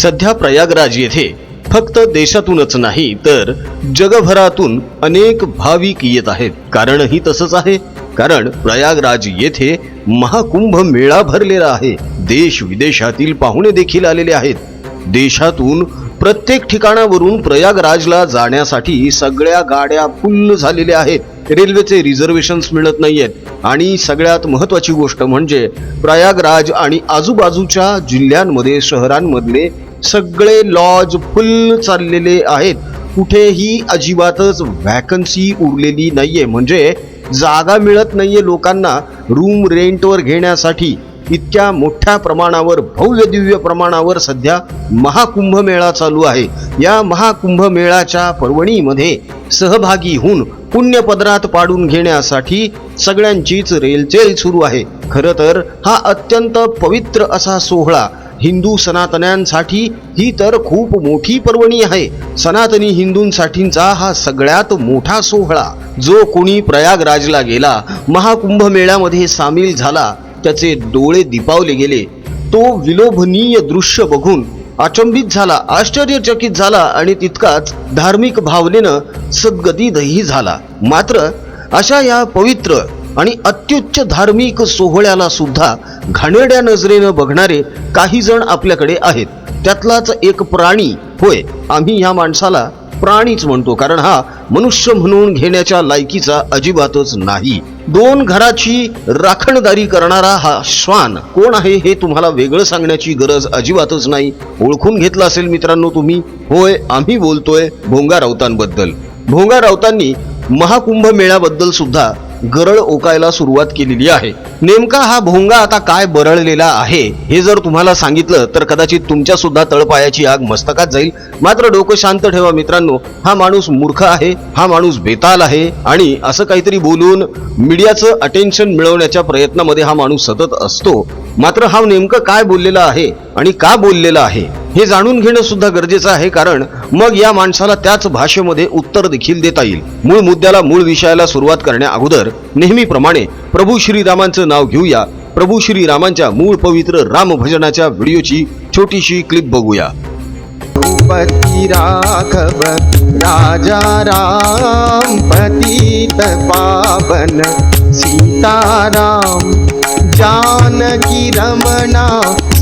सध्या प्रयागराज येथे फक्त देशातूनच नाही तर जगभरातून अनेक भाविक येत आहेत. कारणही तसंच आहे. कारण प्रयागराज येथे महाकुंभ मेळा भरलेला आहे. देश विदेशातील पाहुणे देखील आलेले आहेत. देशातून प्रत्येक ठिकाणावरून प्रयागराजला जाण्यासाठी सगळ्या गाड्या फुल्ल झालेल्या आहेत. रेल्वेचे रिझर्वेशन्स मिळत नाहीयेत. आणि सगळ्यात महत्वाची गोष्ट म्हणजे प्रयागराज आणि आजूबाजूच्या जिल्ह्यांमध्ये शहरांमधले सगळे लॉज फुल चाललेले आहेत. कुठेही अजिबातच व्हॅकन्सी उरलेली नाहीये. म्हणजे जागा मिळत नाहीये लोकांना रूम रेंटवर घेण्यासाठी. इतक्या मोठ्या प्रमाणावर भव्य दिव्य प्रमाणावर सध्या महाकुंभ मेळा चालू आहे. या महाकुंभ मेळाच्या पर्वणीमध्ये सहभागी होऊन पुण्यपदरात पाडून घेण्यासाठी सगळ्यांचीच रेलचेल सुरू आहे. खरं तर हा अत्यंत पवित्र असा सोहळा हिंदू सनातन्यांसाठी ही तर खूप मोठी पर्वणी आहे. सनातनी हिंदूंसाठीचा हा सगळ्यात मोठा सोहळा. जो कोणी प्रयागराजला गेला महाकुंभ मेळ्यामध्ये सामील झाला त्याचे डोळे दिपावले गेले. तो विलोभनीय दृश्य बघून अचंबित झाला आश्चर्यचकित झाला आणि तितकाच धार्मिक भावनेनं सद्गतीतही झाला. मात्र अशा या पवित्र आणि अत्युच्च धार्मिक सोहळ्याला सुद्धा घाणेड्या नजरेनं बघणारे काही जण आपल्याकडे आहेत. त्यातलाच एक प्राणी होय आम्ही या माणसाला प्राणीच म्हणतो कारण हा मनुष्य म्हणून घेण्याच्या लायकीचा अजिबातच नाही. दोन घराची राखणदारी करणारा हा श्वान कोण आहे हे तुम्हाला वेगळं सांगण्याची गरज अजिबातच नाही. ओळखून घेतलं असेल मित्रांनो तुम्ही होय आम्ही बोलतोय भोंगा राऊतांबद्दल. भोंगा राऊतांनी महाकुंभ मेळ्याबद्दल सुद्धा गरळ ओकायला सुरुवात केलेली आहे. नेमका हा भोंगा आता काय बरळलेला आहे हे जर तुम्हाला सांगितलं तर कदाचित तुमच्या सुद्धा तळपायाची आग मस्तकात जाईल. मात्र डोकं शांत ठेवा मित्रांनो हा माणूस मूर्ख आहे हा माणूस बेताल आहे आणि असं काहीतरी बोलून मीडियाचं अटेन्शन मिळवण्याच्या प्रयत्नामध्ये हा माणूस सतत असतो. मात्र हा नेमकं काय बोललेला आहे आणि का बोललेला आहे? हे जाणून घेणं सुद्धा गरजेचं आहे कारण मग या माणसाला त्याच भाषेमध्ये उत्तर देखील देता येईल. मूळ मुद्द्याला मूळ विषयाला सुरुवात करण्या अगोदर नेहमीप्रमाणे प्रभू श्रीरामांचं नाव घेऊया. प्रभू श्रीरामांच्या मूळ पवित्र राम भजनाच्या व्हिडिओची छोटीशी क्लिप बघूया. पती राघव राजा राम पतित पावन सीताराम जानकी रमणा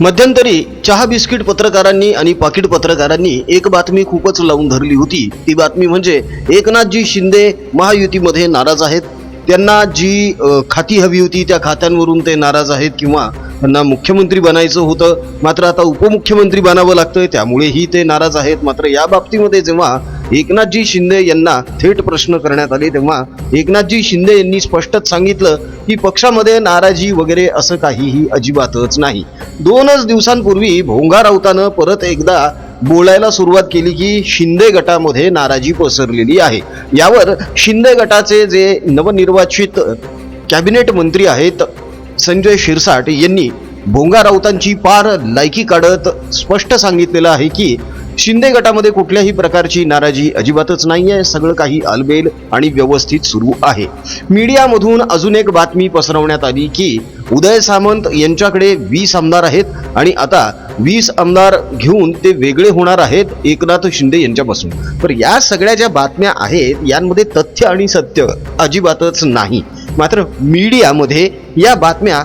मध्यंतरी चहा बिस्किट पत्रकारांनी आणि पाकिट पत्रकारांनी एक बातमी खूपच लावून धरली होती. ती बातमी म्हणजे एकनाथजी शिंदे महायुतीमध्ये नाराज आहेत. त्यांना जी खाती हवी होती त्या खात्यांवरून ते नाराज आहेत किंवा त्यांना मुख्यमंत्री बनायचं होतं. मात्र आता उपमुख्यमंत्री बनावं लागतंय त्यामुळेही ते नाराज आहेत. मात्र या बाबतीमध्ये जेव्हा एकनाथजी शिंदे यांना थेट प्रश्न करण्यात आले तेव्हा एकनाथजी शिंदे यांनी स्पष्टच सांगितलं की पक्षामध्ये नाराजी वगैरे असं काहीही अजिबातच नाही. दोनच दिवसांपूर्वी भोंगा राऊतानं परत एकदा बोलायला सुरुवात केली की शिंदे गटामध्ये नाराजी पसरलेली आहे. यावर शिंदे गटाचे जे नवनिर्वाचित कॅबिनेट मंत्री आहेत संजय शिरसाट यांनी भोंगा राऊतांची पार लायकी काढत स्पष्ट सांगितलेलं आहे की शिंदे गटामध्ये कुठल्याही प्रकारची नाराजी अजिबातच नाहीये. सगळं काही अलबेल आणि व्यवस्थित सुरू आहे. मीडियामधून अजून एक बातमी पसरवण्यात आली की उदय सामंत यांच्याकडे वीस आमदार आहेत आणि आता वीस आमदार घेऊन ते वेगळे होणार आहेत एकनाथ शिंदे यांच्यापासून. तर या सगळ्या ज्या बातम्या आहेत यांमध्ये तथ्य आणि सत्य अजिबातच नाही. मात्र मीडियामध्ये या बातम्या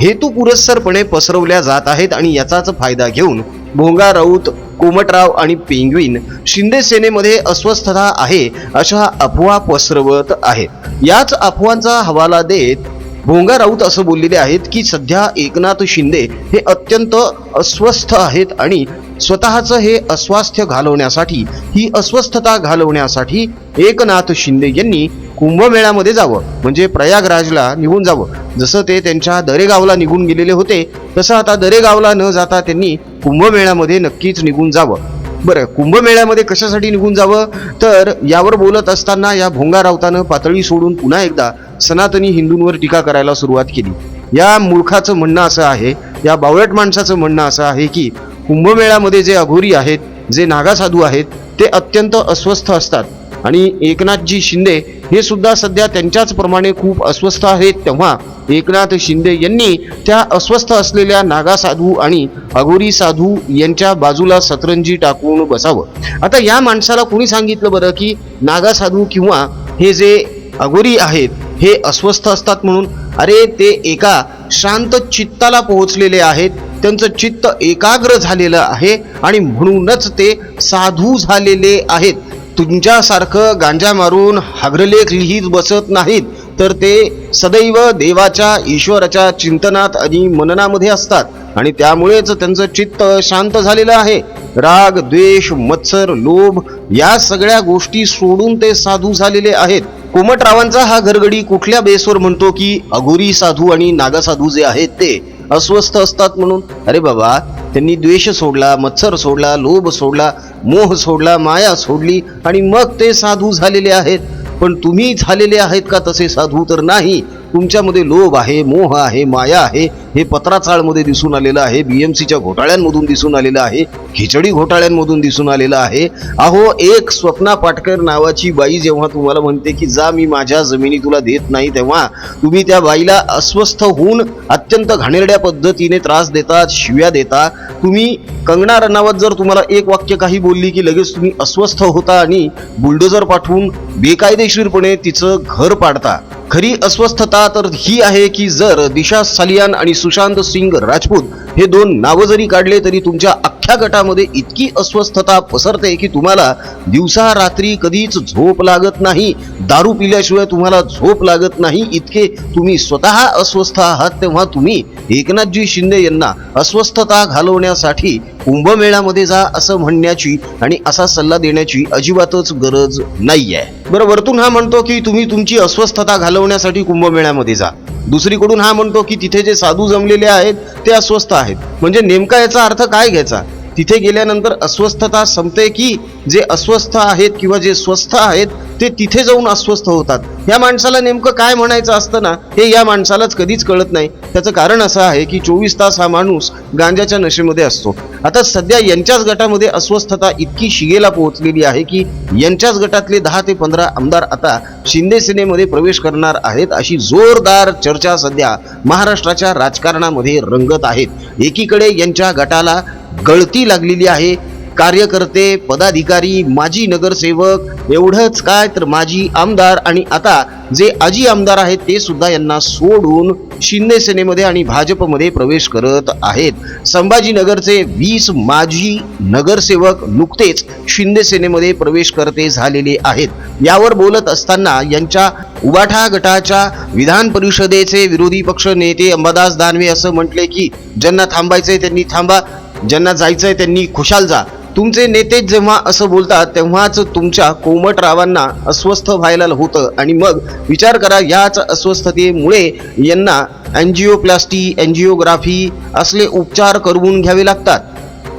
हेतुपुरस्सरपणे पसरवल्या जात आहेत आणि याचाच फायदा घेऊन भोंगा राऊत कोमटराव आणि पेंग्विन शिंदे सेनेमध्ये अस्वस्थता आहे अशा अफवा पसरवत आहेत याच अफवांचा हवाला देत भोंगा राऊत असं बोललेले आहेत की सध्या एकनाथ शिंदे हे अत्यंत अस्वस्थ आहेत आणि स्वतःचं हे अस्वास्थ्य घालवण्यासाठी ही अस्वस्थता घालवण्यासाठी एकनाथ शिंदे यांनी कुंभमेळ्यामध्ये जावं म्हणजे प्रयागराजला निघून जावं. जसं ते त्यांच्या दरेगावला निघून गेलेले होते तसं आता दरेगावला न जाता त्यांनी कुंभमेळ्यामध्ये नक्कीच निघून जावं. बरं कुंभमेळ्यामध्ये कशासाठी निघून जावं? तर यावर बोलत असताना या भोंगा राऊतानं पातळी सोडून पुन्हा एकदा सनातनी हिंदूंवर टीका करायला सुरुवात केली. या मूर्खाचं म्हणणं असं आहे या बावळट माणसाचं म्हणणं असं आहे की कुंभमेळ्यामध्ये जे अघोरी आहेत जे नागासाधू आहेत ते अत्यंत अस्वस्थ असतात. आणि एकनाथजी शिंदे हे सुद्धा सध्या त्यांच्याच प्रमाणे खूप अस्वस्थ आहेत. तेव्हा एकनाथ शिंदे यांनी त्या अस्वस्थ असलेल्या नागा साधू आणि अघोरी साधू यांच्या बाजूला सतरंजी टाकून बसावं. आता या माणसाला कोणी सांगितलं बरं की नागा साधू किंवा हे जे अघोरी आहेत हे अस्वस्थ असतात म्हणून? अरे ते एका शांत चित्ताला पोहोचलेले आहेत. त्यांचं चित्त एकाग्र झालेलं आहे आणि म्हणूनच ते साधू झालेले आहेत. तुमच्यासारखं गांजा मारून हाग्रलेख लिहित बसत नाहीत तर ते सदैव देवाच्या ईश्वराच्या चिंतनात आणि मननामध्ये असतात. आणि त्यामुळेच त्यांचं चित्त शांत झालेलं आहे. राग द्वेष मत्सर लोभ या सगळ्या गोष्टी सोडून ते साधू झालेले आहेत. कोमटरावांचा हा घरगडी कुठल्या बेसवर म्हणतो की अघोरी साधू आणि नागासाधू जे आहेत ते अस्वस्थ असतात म्हणून? अरे बाबा त्यांनी द्वेष सोडला मत्सर सोडला लोभ सोडला मोह सोडला माया सोडली आणि मग ते साधू झालेले आहेत. पण तुम्ही झालेले आहेत का तसे साधू तर नाही. तुमच्यामध्ये लोभ आहे मोह आहे माया आहे हे पत्राचाळमध्ये दिसून आलेलं आहे बीएमसीच्या घोटाळ्यांमधून दिसून आलेलं आहे खिचडी घोटाळ्यांमधून दिसून आलेलं आहे. अहो एक स्वप्ना पाटकर नावाची बाई जेव्हा तुम्हाला म्हणते की जा मी माझ्या जमिनी तुला देत नाही तेव्हा तुम्ही त्या बाईला अस्वस्थ होऊन अत्यंत घाणेरड्या पद्धतीने त्रास देतात शिव्या देता तुम्ही कंगना रणावत जर तुम्हाला एक वाक्य काही बोलली की लगेच तुम्ही अस्वस्थ होता आणि बुलडोजर पाठवून बेकायदेशीरपणे तिचं घर पाडता. खरी अस्वस्थता तर ही आहे की जर दिशा सालियान आणि सुशांत सिंग राजपूत हे दोन नावं जरी काढले तरी तुमच्या अख्ख्या गटामध्ये इतकी अस्वस्थता पसरते की तुम्हाला दिवसा रात्री कधीच झोप लागत नाही. दारू पिल्याशिवाय तुम्हाला झोप लागत नाही. इतके तुम्ही स्वतः अस्वस्थ आहात तेव्हा तुम्ही एकनाथजी शिंदे यांना अस्वस्थता घालवण्यासाठी कुंभमेळ्यामध्ये जा असं म्हणण्याची आणि असा सल्ला देण्याची अजिबातच गरज नाही आहे बरं वरतून हा म्हणतो की तुम्ही तुमची अस्वस्थता घालवण्यासाठी कुंभमेळ्यामध्ये जा. दुसरीकडून हा म्हणतो की तिथे जे साधू जमलेले आहेत ते अस्वस्थ आहेत. म्हणजे नेमका याचा अर्थ काय घ्यायचा? तिथे गेल्यानंतर अस्वस्थता संपते की जे अस्वस्थ आहेत किंवा जे स्वस्थ आहेत ते तिथे जाऊन अस्वस्थ होतात. या माणसाला नेमकं काय म्हणायचं असतं ना हे या माणसालाच कधीच कळत नाही. त्याचं कारण असं आहे की चोवीस तास हा माणूस गांजाच्या नशेमध्ये असतो. आता सध्या यांच्याच गटामध्ये अस्वस्थता इतकी शिगेला पोहोचलेली आहे की यांच्याच गटातले दहा ते पंधरा आमदार आता शिंदे सेनेमध्ये प्रवेश करणार आहेत अशी जोरदार चर्चा सध्या महाराष्ट्राच्या राजकारणामध्ये रंगत आहेत. एकीकडे यांच्या गटाला गळती लागलेली आहे. कार्यकर्ते पदाधिकारी माजी नगरसेवक एवढंच काय तर माजी आमदार आणि आता जे आजी आमदार आहेत ते सुद्धा यांना सोडून शिंदे सेनेमध्ये आणि भाजपमध्ये प्रवेश करत आहेत. संभाजीनगरचे वीस माजी नगरसेवक नुकतेच शिंदे सेनेमध्ये प्रवेश करते झालेले आहेत. यावर बोलत असताना यांच्या उबाठा गटाच्या विधान परिषदेचे विरोधी पक्ष नेते अंबादास दानवे असं म्हटले की ज्यांना थांबायचंय त्यांनी थांबा. ज्यांना जायचं आहे त्यांनी खुशाल जा. तुमचे नेते जेव्हा असं बोलतात तेव्हाच तुमच्या कोमटरावांना अस्वस्थ व्हायला होतं. आणि मग विचार करा याच अस्वस्थतेमुळे यांना अँजिओप्लास्टी अँजिओग्राफी असले उपचार करवून घ्यावे लागतात.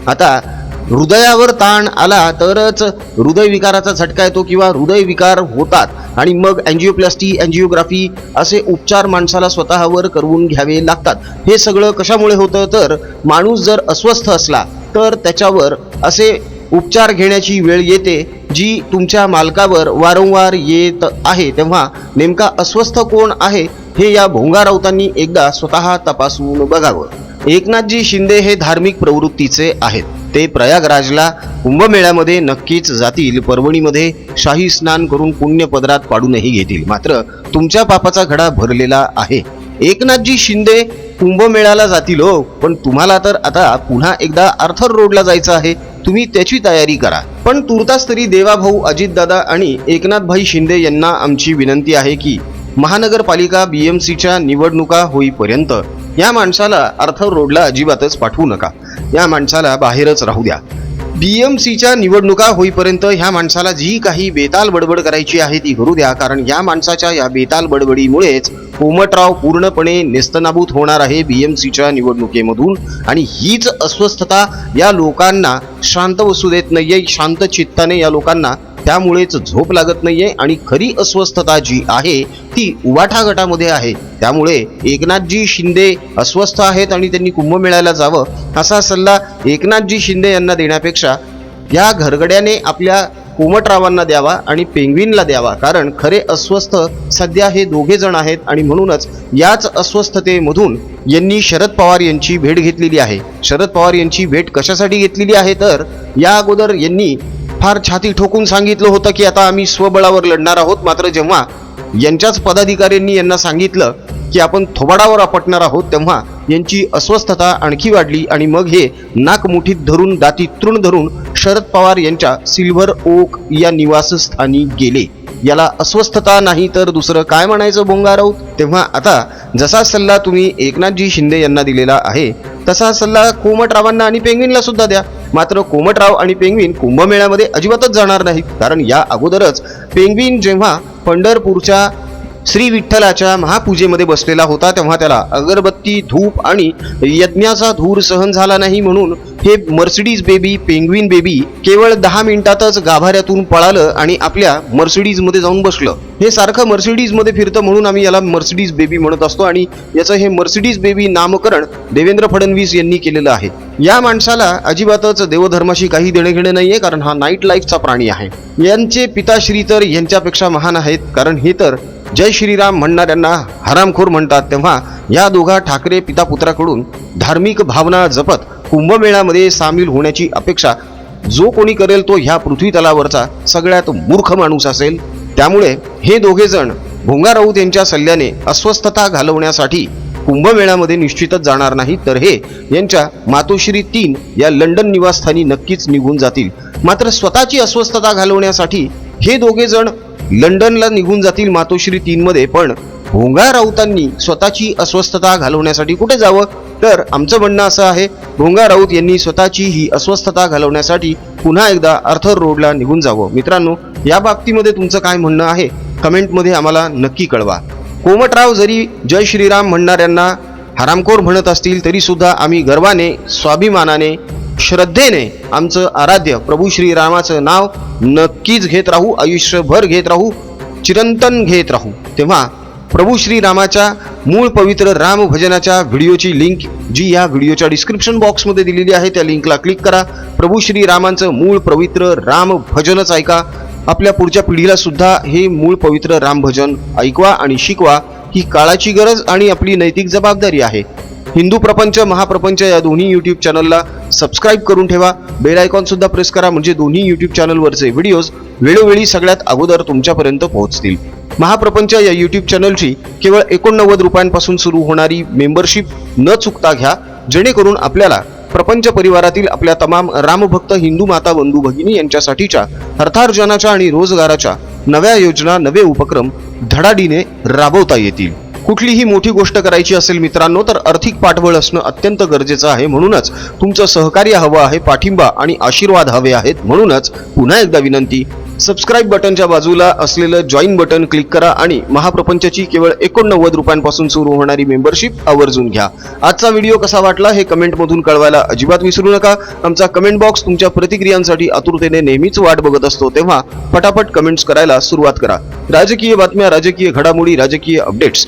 आता हृदयावर ताण आला तरच हृदयविकाराचा झटका येतो किंवा हृदयविकार होतात. आणि मग अँजिओप्लास्टी अँजिओग्राफी असे उपचार माणसाला स्वतःवर करवून घ्यावे लागतात. हे सगळं कशामुळे होतं? तर माणूस जर अस्वस्थ असला तर त्याच्यावर असे उपचार घेण्याची वेळ येते जी तुमच्या मालकावर वारंवार येत आहे. तेव्हा नेमका अस्वस्थ कोण आहे? हे या भोंगा राऊतांनी एकदा स्वतः तपासून बघावं. एकनाथजी शिंदे हे धार्मिक प्रवृत्तीचे आहेत. ते प्रयागराजला कुंभमेळ्यामध्ये नक्कीच जातील. परवणीमध्ये शाही स्नान करून पुण्यपदरात पाडूनही घेतील. मात्र तुमच्या पापाचा घडा भरलेला आहे. एकनाथजी शिंदे कुंभमेळ्याला जातील हो. पण तुम्हाला तर आता पुन्हा एकदा आर्थर रोडला जायचं आहे. तुम्ही त्याची तयारी करा. पण तुर्तास तरी देवाभाऊ अजितदादा आणि एकनाथभाई शिंदे यांना आमची विनंती आहे की महानगरपालिका बीएमसीच्या निवडणुका होईपर्यंत या माणसाला आर्थर रोडला अजिबातच पाठवू नका. या माणसाला बाहेरच राहू द्या. बीएमसीच्या निवडणुका होईपर्यंत ह्या माणसाला जी काही बेताल बडबड करायची आहे ती करू द्या. कारण या माणसाच्या या बेताल बडबडीमुळेच कोमटराव पूर्णपणे नेस्तनाबूत होणार आहे बीएमसीच्या निवडणुकीमधून. आणि हीच अस्वस्थता या लोकांना शांत बसू देत नाहीये. शांत चित्ताने या लोकांना त्यामुळेच झोप लागत नाहीये आणि खरी अस्वस्थता जी आहे ती उवाठा गटामध्ये आहे. त्यामुळे एकनाथजी शिंदे अस्वस्थ आहेत आणि त्यांनी कुंभमेळ्याला जावं असा सल्ला एकनाथजी शिंदे यांना देण्यापेक्षा या घरगड्याने आपल्या कोमटरावांना द्यावा आणि पेंग्विनला द्यावा. कारण खरे अस्वस्थ सध्या हे दोघे जण आहेत आणि म्हणूनच याच अस्वस्थतेमधून यांनी शरद पवार यांची भेट घेतलेली आहे. शरद पवार यांची भेट कशासाठी घेतलेली आहे? तर या अगोदर यांनी फार छाती ठोकून सांगितलं होतं की आता आम्ही स्वबळावर लढणार आहोत. मात्र जेव्हा यांच्याच पदाधिकाऱ्यांनी यांना सांगितलं की आपण थोबाडावर आपटणार आहोत तेव्हा यांची अस्वस्थता आणखी वाढली आणि मग हे नाकमुठीत धरून दाती तृण धरून शरद पवार यांच्या सिल्व्हर ओक या निवासस्थानी गेले. याला अस्वस्थता नाही तर दुसरं काय म्हणायचं बोंगाराव तेव्हा आता जसा सल्ला तुम्ही एकनाथजी शिंदे यांना दिलेला आहे तसा सल्ला कोमटरावांना आणि पेंगिनला सुद्धा द्या. मात्र कोमटराव आणि पेंग्विन कुंभमेळ्यामध्ये अजिबातच जाणार नाहीत. कारण या अगोदरच पेंग्विन जेव्हा पंढरपूरच्या श्री विठ्ठलाच्या महापूजेमध्ये बसलेला होता तेव्हा त्याला अगरबत्ती धूप आणि यज्ञाचा धूर सहन झाला नाही म्हणून हे मर्सिडीज बेबी पेंग्विन बेबी केवळ दहा मिनिटातच गाभाऱ्यातून पळालं आणि आपल्या मर्सिडीजमध्ये जाऊन बसलं. हे सारखं मर्सिडीजमध्ये फिरतं म्हणून आम्ही याला मर्सिडीज बेबी म्हणत असतो आणि याचं हे मर्सिडीज बेबी नामकरण देवेंद्र फडणवीस यांनी केलेलं आहे. या माणसाला अजिबातच देवधर्माशी काही देणे घेणे नाहीये कारण हा नाईट लाईफचा प्राणी आहे. यांचे पिताश्री तर यांच्यापेक्षा महान आहेत कारण हे तर जय श्रीराम म्हणणाऱ्यांना हरामखोर म्हणतात तेव्हा या दोघा ठाकरे पिता पुत्राकडून धार्मिक भावना जपत कुंभमेळ्यामध्ये सामील होण्याची अपेक्षा जो कोणी करेल तो ह्या पृथ्वी तलावरचा सगळ्यात मूर्ख माणूस असेल. त्यामुळे हे दोघे जण भोंगा राऊत यांच्या सल्ल्याने अस्वस्थता घालवण्यासाठी कुंभमेळ्यामध्ये निश्चितच जाणार नाही तर हे यांच्या मातोश्री तीन या लंडन निवासस्थानी नक्कीच निघून जातील. मात्र स्वतःची अस्वस्थता घालवण्यासाठी हे दोघे जण लंडनला निघून जातील मातोश्री तीनमध्ये पण भोंगा राऊतांनी स्वतःची अस्वस्थता घालवण्यासाठी कुठे जावं? तर आमचं म्हणणं असं आहे भोंगा राऊत यांनी स्वतःची ही अस्वस्थता घालवण्यासाठी पुन्हा एकदा अर्थर रोडला निघून जावं. मित्रांनो या बाबतीमध्ये तुमचं काय म्हणणं आहे? कमेंटमध्ये आम्हाला नक्की कळवा. कोमटराव जरी जय श्रीराम म्हणणाऱ्यांना हरामखोर म्हणत असतील तरीसुद्धा आम्ही गर्वाने स्वाभिमानाने श्रद्धेने आमचं आराध्य प्रभू श्रीरामाचं नाव नक्कीच घेत राहू आयुष्यभर घेत राहू चिरंतन घेत राहू. तेव्हा प्रभू श्रीरामाच्या मूळ पवित्र राम भजनाच्या व्हिडिओची लिंक जी या व्हिडिओच्या डिस्क्रिप्शन बॉक्समध्ये दिलेली आहे त्या लिंकला क्लिक करा. प्रभू श्रीरामांचं मूळ पवित्र राम भजनच ऐका. आपल्या पुढच्या पिढीला सुद्धा हे मूळ पवित्र राम भजन ऐकवा आणि शिकवा. ही काळाची गरज आणि आपली नैतिक जबाबदारी आहे. हिंदू प्रपंच महाप्रपंच या दोन्ही यूट्यूब चॅनलला सबस्क्राईब करून ठेवा. बेल आयकॉन सुद्धा प्रेस करा म्हणजे दोन्ही यूट्यूब चॅनलवरचे व्हिडिओज वेळोवेळी सगळ्यात अगोदर तुमच्यापर्यंत पोहोचतील. महाप्रपंच या यूट्यूब चॅनलची केवळ एकोणनव्वद रुपयांपासून सुरू होणारी मेंबरशिप न चुकता घ्या जेणेकरून आपल्याला प्रपंच परिवारातील आपल्या तमाम रामभक्त हिंदू माता बंधू भगिनी यांच्यासाठीच्या अर्थार्जनाच्या आणि रोजगाराच्या नव्या योजना नवे उपक्रम धडाडीने राबवता येतील. कुठलीही मोठी गोष्ट करायची असेल मित्रांनो तर आर्थिक पाठबळ असणं अत्यंत गरजेचं आहे. म्हणूनच तुमचं सहकार्य हवं आहे पाठिंबा आणि आशीर्वाद हवे आहेत. म्हणूनच पुन्हा एकदा विनंती सबस्क्राईब बटनच्या बाजूला असलेलं जॉईन बटन क्लिक करा आणि महाप्रपंचची केवळ एकोणनव्वद रुपयांपासून सुरू होणारी मेंबरशिप आवर्जून घ्या. आजचा व्हिडिओ कसा वाटला हे कमेंटमधून कळवायला अजिबात विसरू नका. आमचा कमेंट बॉक्स तुमच्या प्रतिक्रियांसाठी आतुरतेने नेहमीच वाट बघत असतो तेव्हा पटापट कमेंट्स करायला सुरुवात करा. राजकीय बातम्या राजकीय घडामोडी राजकीय अपडेट्स